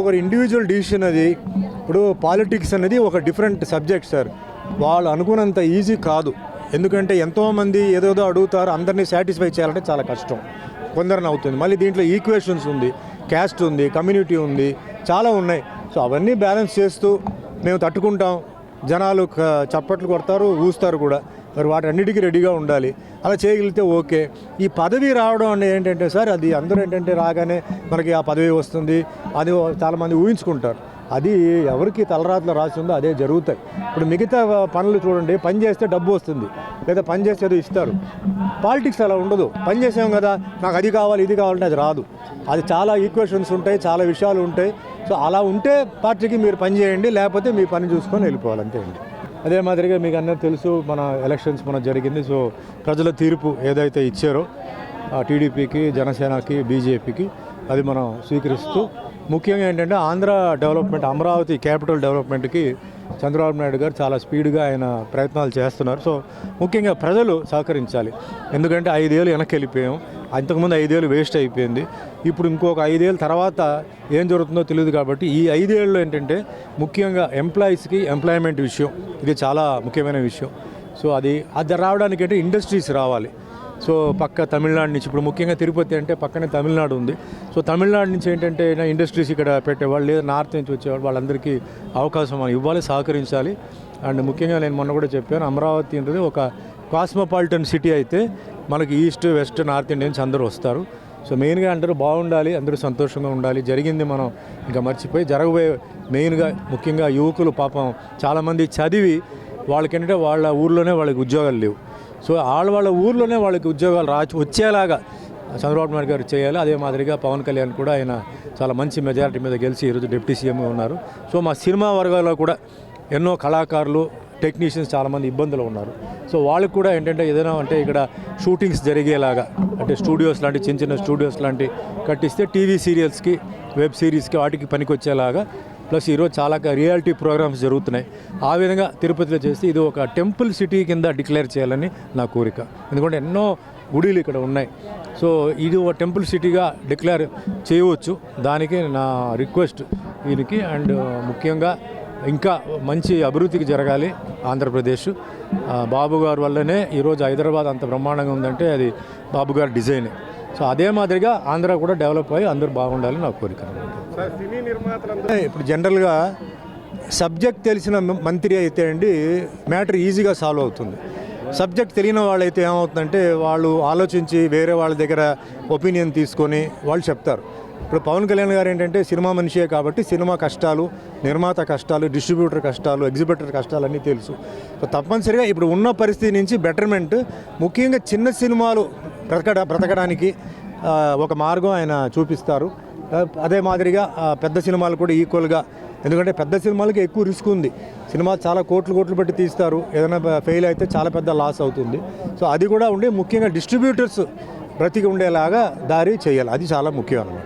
ఒక individual decision అది. ఇప్పుడు పాలిటిక్స్ అనేది ఒక డిఫరెంట్ సబ్జెక్ట్ సార్ వాళ్ళు అనుకున్నంత ఈజీ కాదు. ఎందుకంటే ఎంతోమంది ఏదేదో అడుగుతారు అందరినీ సాటిస్ఫై చేయాలంటే చాలా కష్టం. కొందరిని అవుతుంది. మళ్ళీ దీంట్లో ఈక్వేషన్స్ ఉంది క్యాస్ట్ ఉంది కమ్యూనిటీ ఉంది చాలా ఉన్నాయి. సో అవన్నీ బ్యాలెన్స్ చేస్తూ మేము తట్టుకుంటాం. జనాలు చప్పట్లు కొడతారు ఊస్తారు కూడా. మరి వాటన్నిటికీ రెడీగా ఉండాలి. అలా చేయగలిగితే ఓకే. ఈ పదవి రావడం అనేది ఏంటంటే సార్ అది అందరూ ఏంటంటే రాగానే మనకి ఆ పదవి వస్తుంది అది చాలామంది ఊహించుకుంటారు. అది ఎవరికి తలరాతలు రాసి ఉందో అదే జరుగుతాయి. ఇప్పుడు మిగతా పనులు చూడండి పని చేస్తే డబ్బు వస్తుంది లేదా పని చేస్తే ఏదో ఇస్తారు. పాలిటిక్స్ అలా ఉండదు. పని చేసాం కదా నాకు అది కావాలి ఇది కావాలంటే అది రాదు. అది చాలా ఈక్వేషన్స్ ఉంటాయి చాలా విషయాలు ఉంటాయి. సో అలా ఉంటే పార్టీకి మీరు పని చేయండి లేకపోతే మీ పని చూసుకొని వెళ్ళిపోవాలి అంతే అండి. అదే మాదిరిగా మీకు అందరూ తెలుసు మన ఎలక్షన్స్ మన జరిగింది. సో ప్రజల తీర్పు ఏదైతే ఇచ్చారో టీడీపీకి జనసేనకి బీజేపీకి అది మనం స్వీకరిస్తూ ముఖ్యంగా ఏంటంటే ఆంధ్ర డెవలప్మెంట్ అమరావతి క్యాపిటల్ డెవలప్మెంట్కి చంద్రబాబు నాయుడు గారు చాలా స్పీడ్గా ఆయన ప్రయత్నాలు చేస్తున్నారు. సో ముఖ్యంగా ప్రజలు సహకరించాలి. ఎందుకంటే ఐదేళ్ళు వెనక్కి వెళ్ళిపోయాం అంతకుముందు ఐదేళ్ళు వేస్ట్ అయిపోయింది. ఇప్పుడు ఇంకొక ఐదేళ్ళ తర్వాత ఏం జరుగుతుందో తెలియదు కాబట్టి ఈ ఐదేళ్ళు ఏంటంటే ముఖ్యంగా ఎంప్లాయీస్కి ఎంప్లాయ్మెంట్ విషయం. ఇది చాలా ముఖ్యమైన విషయం. సో అది అది రావడానికి అంటే ఇండస్ట్రీస్ రావాలి. సో పక్క తమిళనాడు నుంచి ఇప్పుడు ముఖ్యంగా తిరుపతి అంటే పక్కనే తమిళనాడు ఉంది. సో తమిళనాడు నుంచి ఏంటంటే ఇండస్ట్రీస్ ఇక్కడ పెట్టేవాళ్ళు లేదా నార్త్ నుంచి వచ్చేవాళ్ళు వాళ్ళందరికీ అవకాశం ఇవ్వాలి సహకరించాలి. అండ్ ముఖ్యంగా నేను మొన్న కూడా చెప్పాను అమరావతి అనేది ఒక కాస్మోపాలిటన్ సిటీ అయితే మనకి ఈస్ట్ వెస్ట్ నార్త్ ఇండియన్స్ అందరూ వస్తారు. సో మెయిన్గా అందరూ బాగుండాలి అందరూ సంతోషంగా ఉండాలి. జరిగింది మనం ఇంకా మర్చిపోయి జరగబోయే మెయిన్గా ముఖ్యంగా యువకులు పాపం చాలామంది చదివి వాళ్ళకేంటంటే వాళ్ళ ఊర్లోనే వాళ్ళకి ఉద్యోగాలు లేవు. సో వాళ్ళ వాళ్ళ ఊర్లోనే వాళ్ళకి ఉద్యోగాలు రా వచ్చేలాగా చంద్రబాబు నాయుడు గారు చేయాలి. అదే మాదిరిగా పవన్ కళ్యాణ్ కూడా ఆయన చాలా మంచి మెజారిటీ మీద గెలిచి ఈరోజు డిప్యూటీ సీఎంగా ఉన్నారు. సో మా సినిమా వర్గాల్లో కూడా ఎన్నో కళాకారులు టెక్నీషియన్స్ చాలామంది ఇబ్బందులు ఉన్నారు. సో వాళ్ళకి కూడా ఏంటంటే ఏదైనా అంటే ఇక్కడ షూటింగ్స్ జరిగేలాగా అంటే స్టూడియోస్ లాంటి చిన్న చిన్న స్టూడియోస్ లాంటి కట్టిస్తే టీవీ సీరియల్స్కి వెబ్ సిరీస్కి వాటికి పనికొచ్చేలాగా ప్లస్ ఈరోజు చాలా రియాలిటీ ప్రోగ్రామ్స్ జరుగుతున్నాయి. ఆ విధంగా తిరుపతిలో చేసి ఇది ఒక టెంపుల్ సిటీ కింద డిక్లేర్ చేయాలని నా కోరిక. ఎందుకంటే ఎన్నో గుడిలు ఇక్కడ ఉన్నాయి. సో ఇది ఒక టెంపుల్ సిటీగా డిక్లేర్ చేయవచ్చు. దానికి నా రిక్వెస్ట్ దీనికి. అండ్ ముఖ్యంగా ఇంకా మంచి అభివృద్ధికి జరగాలి ఆంధ్రప్రదేశ్. బాబు గారు వల్లనే ఈరోజు హైదరాబాద్ అంత బ్రహ్మాండంగా ఉందంటే అది బాబు గారి డిజైన్. సో అదే మాదిరిగా ఆంధ్ర కూడా డెవలప్ అయ్యి అందరూ బాగుండాలని నా కోరిక. ఇప్పుడు జనరల్గా సబ్జెక్ట్ తెలిసిన మంత్రి అయితే అండి మ్యాటర్ ఈజీగా సాల్వ్ అవుతుంది. సబ్జెక్ట్ తెలియని వాళ్ళైతే ఏమవుతుందంటే వాళ్ళు ఆలోచించి వేరే వాళ్ళ దగ్గర ఒపీనియన్ తీసుకొని వాళ్ళు చెప్తారు. ఇప్పుడు పవన్ కళ్యాణ్ గారు ఏంటంటే సినిమా మనిషే కాబట్టి సినిమా కష్టాలు నిర్మాత కష్టాలు డిస్ట్రిబ్యూటర్ కష్టాలు ఎగ్జిబిటర్ కష్టాలు అన్నీ తెలుసు. సో తప్పనిసరిగా ఇప్పుడు ఉన్న పరిస్థితి నుంచి బెటర్మెంట్ ముఖ్యంగా చిన్న సినిమాలు బ్రతకడ బ్రతకడానికి ఒక మార్గం ఆయన చూపిస్తారు. అదే మాదిరిగా పెద్ద సినిమాలు కూడా ఈక్వల్గా ఎందుకంటే పెద్ద సినిమాలకి ఎక్కువ రిస్క్ ఉంది. సినిమా చాలా కోట్లు కోట్లు పెట్టి తీస్తారు. ఏదైనా ఫెయిల్ అయితే చాలా పెద్ద లాస్ అవుతుంది. సో అది కూడా ఉండి ముఖ్యంగా డిస్ట్రిబ్యూటర్స్ బ్రతికి ఉండేలాగా దారి చేయాలి. అది చాలా ముఖ్యం అన్నమాట.